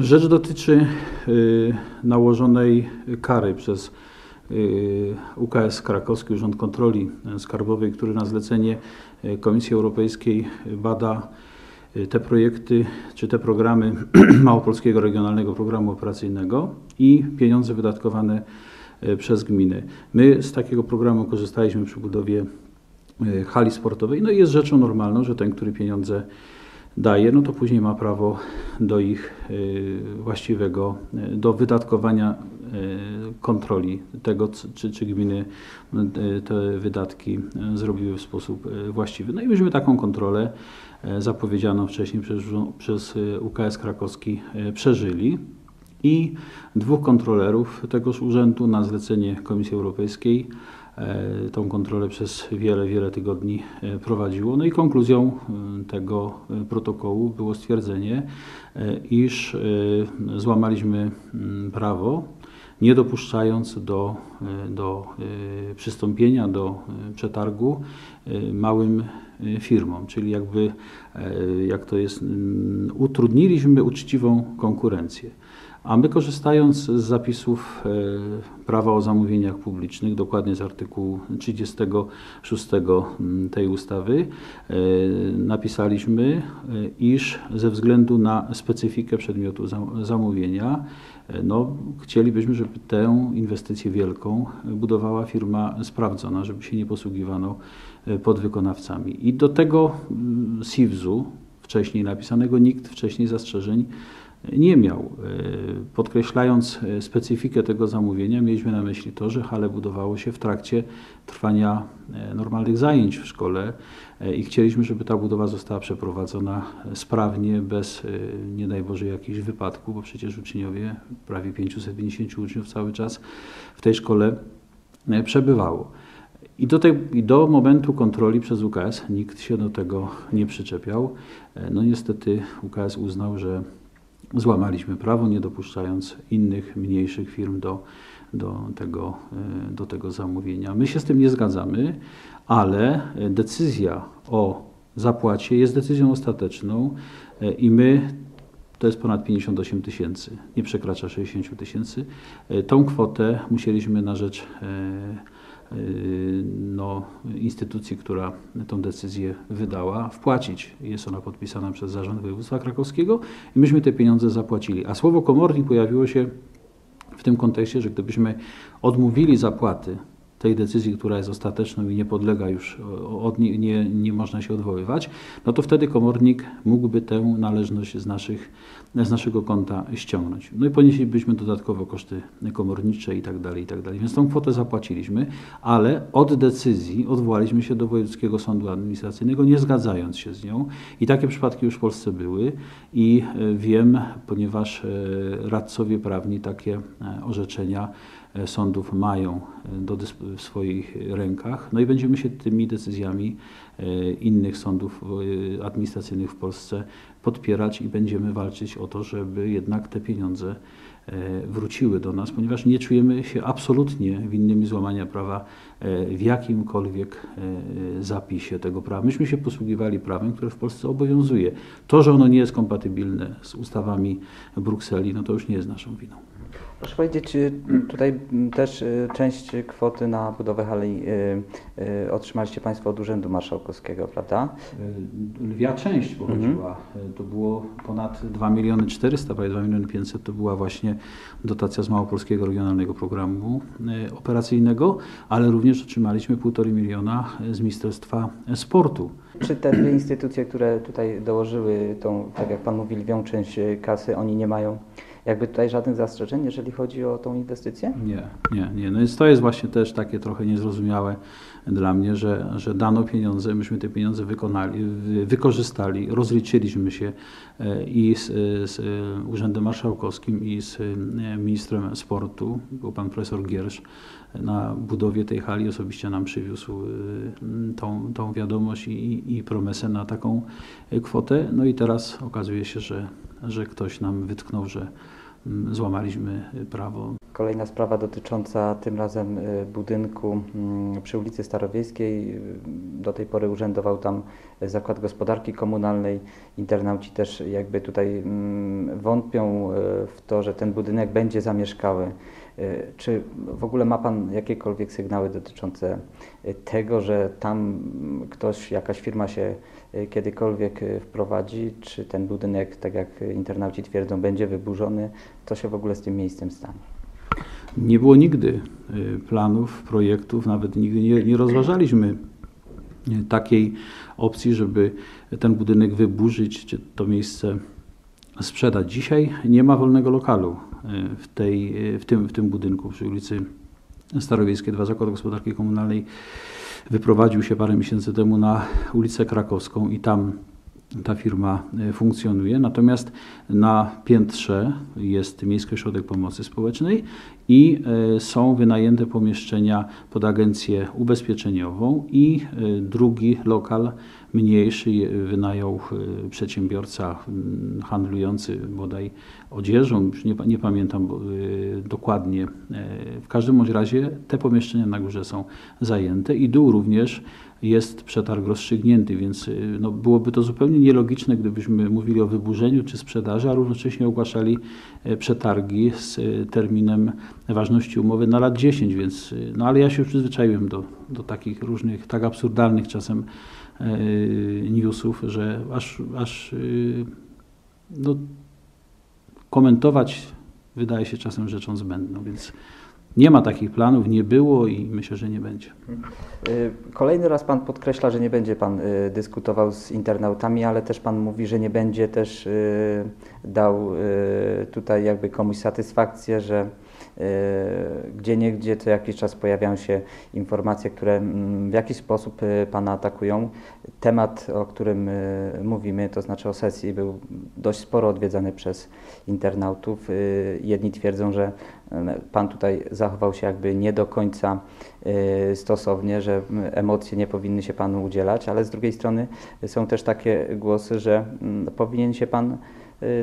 Rzecz dotyczy y, nałożonej kary przez y, UKS Krakowski Urząd Kontroli Skarbowej, który na zlecenie y, Komisji Europejskiej bada te projekty czy te programy Małopolskiego Regionalnego Programu Operacyjnego i pieniądze wydatkowane przez gminy. My z takiego programu korzystaliśmy przy budowie hali sportowej. No i jest rzeczą normalną, że ten, który pieniądze daje, no to później ma prawo do ich y, właściwego, y, do wydatkowania y, kontroli tego, czy, czy gminy te wydatki zrobiły w sposób właściwy. No i myśmy taką kontrolę zapowiedzianą wcześniej przez, przez UKS krakowski przeżyli i dwóch kontrolerów tegoż urzędu na zlecenie Komisji Europejskiej tą kontrolę przez wiele, wiele tygodni e, prowadziło. No i konkluzją e, tego e, protokołu było stwierdzenie, e, iż e, złamaliśmy mm, prawo, nie dopuszczając do, e, do e, przystąpienia do e, przetargu e, małym e, firmom, czyli jakby, e, jak to jest, mm, utrudniliśmy uczciwą konkurencję. A my korzystając z zapisów e, prawa o zamówieniach publicznych, dokładnie z artykułu 36 m, tej ustawy, e, napisaliśmy, e, iż ze względu na specyfikę przedmiotu zam- zamówienia, no, chcielibyśmy, żeby tę inwestycję wielką budowała firma sprawdzona, żeby się nie posługiwano podwykonawcami. I do tego mm, SIWZ-u wcześniej napisanego nikt wcześniej zastrzeżeń nie miał. E, Podkreślając e, specyfikę tego zamówienia, mieliśmy na myśli to, że hale budowało się w trakcie trwania e, normalnych zajęć w szkole i chcieliśmy, żeby ta budowa została przeprowadzona sprawnie, bez, nie daj Boże, jakichś wypadków, bo przecież uczniowie, prawie 550 uczniów cały czas w tej szkole przebywało. I do, tej, I do momentu kontroli przez UKS nikt się do tego nie przyczepiał. No niestety UKS uznał, że złamaliśmy prawo, nie dopuszczając innych, mniejszych firm do, do, tego, e, do tego zamówienia. My się z tym nie zgadzamy, ale decyzja o zapłacie jest decyzją ostateczną e, i my to jest ponad 58 tysięcy, nie przekracza 60 tysięcy. E, Tą kwotę musieliśmy na rzecz no, instytucji, która tą decyzję wydała, wpłacić. Jest ona podpisana przez Zarząd Województwa Krakowskiego i myśmy te pieniądze zapłacili. A słowo komornik pojawiło się w tym kontekście, że gdybyśmy odmówili zapłaty tej decyzji, która jest ostateczną i nie podlega już, od nie, nie, można się odwoływać, no to wtedy komornik mógłby tę należność z, naszych, z naszego konta ściągnąć. No i ponieślibyśmy dodatkowo koszty komornicze i tak dalej, i tak dalej. Więc tą kwotę zapłaciliśmy, ale od decyzji odwołaliśmy się do Wojewódzkiego Sądu Administracyjnego, nie zgadzając się z nią. I takie przypadki już w Polsce były i e, wiem, ponieważ e, radcowie prawni takie e, orzeczenia sądów mają e, do w swoich rękach. No i będziemy się tymi decyzjami e, innych sądów e, administracyjnych w Polsce podpierać i będziemy walczyć o to, żeby jednak te pieniądze e, wróciły do nas, ponieważ nie czujemy się absolutnie winnymi złamania prawa e, w jakimkolwiek e, zapisie tego prawa. Myśmy się posługiwali prawem, które w Polsce obowiązuje. To, że ono nie jest kompatybilne z ustawami Brukseli, no to już nie jest naszą winą. Proszę powiedzieć, czy tutaj mm, też y, część kwoty na budowę hali y, y, otrzymaliście Państwo od Urzędu Marszałkowskiego, prawda? Lwia część pochodziła, E, to było ponad 2 miliony 400, prawie 2 miliony 500 to była właśnie dotacja z Małopolskiego Regionalnego Programu Operacyjnego, ale również otrzymaliśmy 1,5 miliona z Ministerstwa Sportu. Czy te dwie instytucje, które tutaj dołożyły tą, tak jak Pan mówi, lwią część y, kasy, oni nie mają jakby tutaj żadnych zastrzeżeń, jeżeli chodzi o tą inwestycję? Nie, nie, nie. No więc to jest właśnie też takie trochę niezrozumiałe dla mnie, że, że dano pieniądze, myśmy te pieniądze wykonali, wy- wykorzystali, rozliczyliśmy się e, i z, z e, Urzędem Marszałkowskim i z e, ministrem sportu, był pan profesor Giersz, na budowie tej hali osobiście nam przywiózł tą, tą wiadomość i, i promesę na taką kwotę. No i teraz okazuje się, że, że ktoś nam wytknął, że złamaliśmy prawo. Kolejna sprawa dotycząca tym razem y, budynku mm, przy ulicy Starowiejskiej. Y, Do tej pory urzędował tam Zakład Gospodarki Komunalnej. Internauci też jakby tutaj mm, wątpią y, w to, że ten budynek będzie zamieszkały. Y, Czy w ogóle ma Pan jakiekolwiek sygnały dotyczące y, tego, że tam ktoś, jakaś firma się y, kiedykolwiek wprowadzi? Czy ten budynek, tak jak internauci twierdzą, będzie wyburzony? Co się w ogóle z tym miejscem stanie? Nie było nigdy planów, projektów, nawet nigdy nie, nie rozważaliśmy takiej opcji, żeby ten budynek wyburzyć, czy to miejsce sprzedać. Dzisiaj nie ma wolnego lokalu y, w, tej, y, w, tym, w tym budynku przy ulicy Starowiejskiej 2 Zakład Gospodarki Komunalnej wyprowadził się parę miesięcy temu na ulicę Krakowską i tam ta firma y, funkcjonuje. Natomiast na piętrze jest Miejski Ośrodek Pomocy Społecznej i są wynajęte pomieszczenia pod agencję ubezpieczeniową i drugi lokal mniejszy wynajął y, przedsiębiorca mm, handlujący bodaj odzieżą, już nie, nie pamiętam y, dokładnie. Y, W każdym bądź razie te pomieszczenia na górze są zajęte i dół również jest przetarg rozstrzygnięty, więc y, no, byłoby to zupełnie nielogiczne, gdybyśmy mówili o wyburzeniu czy sprzedaży, a równocześnie ogłaszali e, przetargi z y, terminem ważności umowy na lat 10, więc no ale ja się przyzwyczaiłem do, do takich różnych, tak absurdalnych czasem e, newsów, że aż, aż y, no, komentować wydaje się czasem rzeczą zbędną, więc nie ma takich planów, nie było i myślę, że nie będzie. Y, Kolejny raz Pan podkreśla, że nie będzie Pan dyskutował z internautami, ale też Pan mówi, że nie będzie też dał tutaj jakby komuś satysfakcję, że gdzie niegdzie co jakiś czas pojawiają się informacje, które mm, w jakiś sposób y, Pana atakują. Temat, o którym y, mówimy, to znaczy o sesji, był dość sporo odwiedzany przez internautów. Y, Jedni twierdzą, że y, Pan tutaj zachował się jakby nie do końca stosownie, że mm, emocje nie powinny się Panu udzielać, ale z drugiej strony są też takie głosy, że mm, powinien się Pan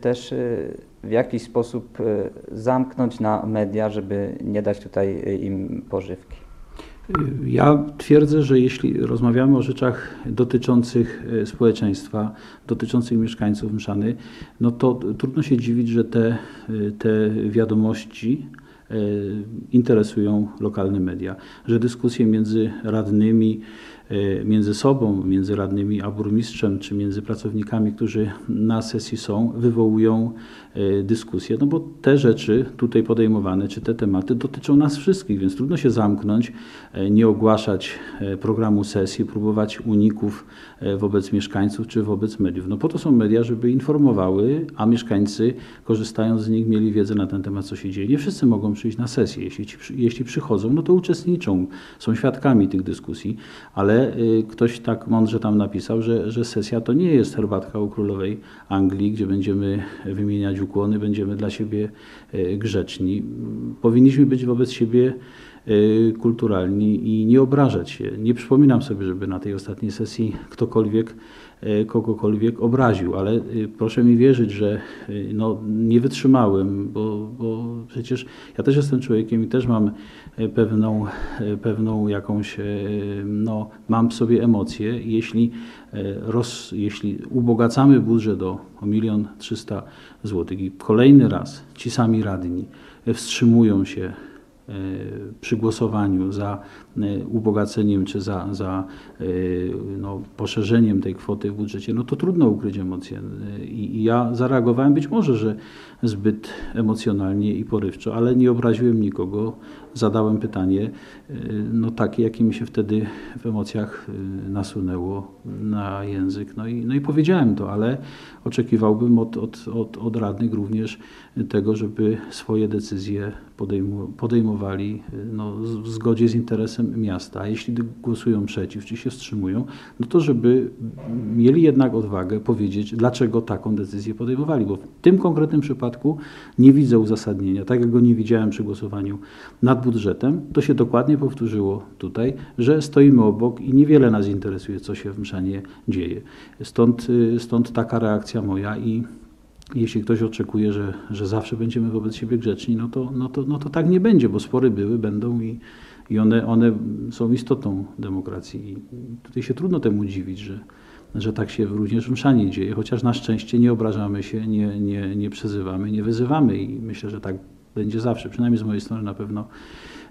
też y, w jakiś sposób y, zamknąć na media, żeby nie dać tutaj y, im pożywki. Ja twierdzę, że jeśli rozmawiamy o rzeczach dotyczących społeczeństwa, dotyczących mieszkańców Mszany, no to trudno się dziwić, że te, te wiadomości interesują lokalne media, że dyskusje między radnymi, między sobą, między radnymi a burmistrzem, czy między pracownikami, którzy na sesji są, wywołują e, dyskusje, no bo te rzeczy tutaj podejmowane, czy te tematy dotyczą nas wszystkich, więc trudno się zamknąć, e, nie ogłaszać programu sesji, próbować uników wobec mieszkańców czy wobec mediów. No po to są media, żeby informowały, a mieszkańcy korzystając z nich mieli wiedzę na ten temat, co się dzieje. Nie wszyscy mogą przyjść na sesję. Jeśli, jeśli przychodzą, no to uczestniczą, są świadkami tych dyskusji, ale y, ktoś tak mądrze tam napisał, że, że sesja to nie jest herbatka u królowej Anglii, gdzie będziemy wymieniać ukłony, będziemy dla siebie y, grzeczni. Powinniśmy być wobec siebie y, kulturalni i nie obrażać się. Nie przypominam sobie, żeby na tej ostatniej sesji ktokolwiek kogokolwiek obraził, ale y, proszę mi wierzyć, że y, no, nie wytrzymałem, bo, bo przecież ja też jestem człowiekiem i też mam pewną, pewną jakąś, no, mam w sobie emocje. Jeśli, roz, jeśli ubogacamy budżet o, o milion trzysta złotych i kolejny raz ci sami radni wstrzymują się e, przy głosowaniu za e, ubogaceniem czy za, za e, no, poszerzeniem tej kwoty w budżecie, no to trudno ukryć emocje. E, I, ja zareagowałem być może, że zbyt emocjonalnie i porywczo, ale nie obraziłem nikogo. Zadałem pytanie, no takie, jakie mi się wtedy w emocjach nasunęło na język. No i, no i powiedziałem to, ale oczekiwałbym od, od, od, od radnych również tego, żeby swoje decyzje podejmowali no, w zgodzie z interesem miasta. Jeśli głosują przeciw, czy się wstrzymują, no to żeby mieli jednak odwagę powiedzieć, dlaczego taką decyzję podejmowali. Bo w tym konkretnym przypadku nie widzę uzasadnienia. Tak jak go nie widziałem przy głosowaniu nad budżetem, to się dokładnie powtórzyło tutaj, że stoimy obok i niewiele nas interesuje, co się w Mszanie dzieje. Stąd, y, stąd taka reakcja moja i jeśli ktoś oczekuje, że, że zawsze będziemy wobec siebie grzeczni, no to, no to, no to tak nie będzie, bo spory były, będą i, i one, one są istotą demokracji. I tutaj się trudno temu dziwić, że, że tak się również w mszanie dzieje, chociaż na szczęście nie obrażamy się, nie, nie, nie przezywamy, nie wyzywamy i myślę, że tak będzie zawsze, przynajmniej z mojej strony na pewno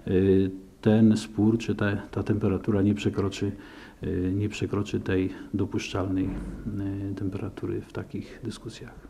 y, ten spór czy ta, ta temperatura nie przekroczy, y, nie przekroczy tej dopuszczalnej y, temperatury w takich dyskusjach.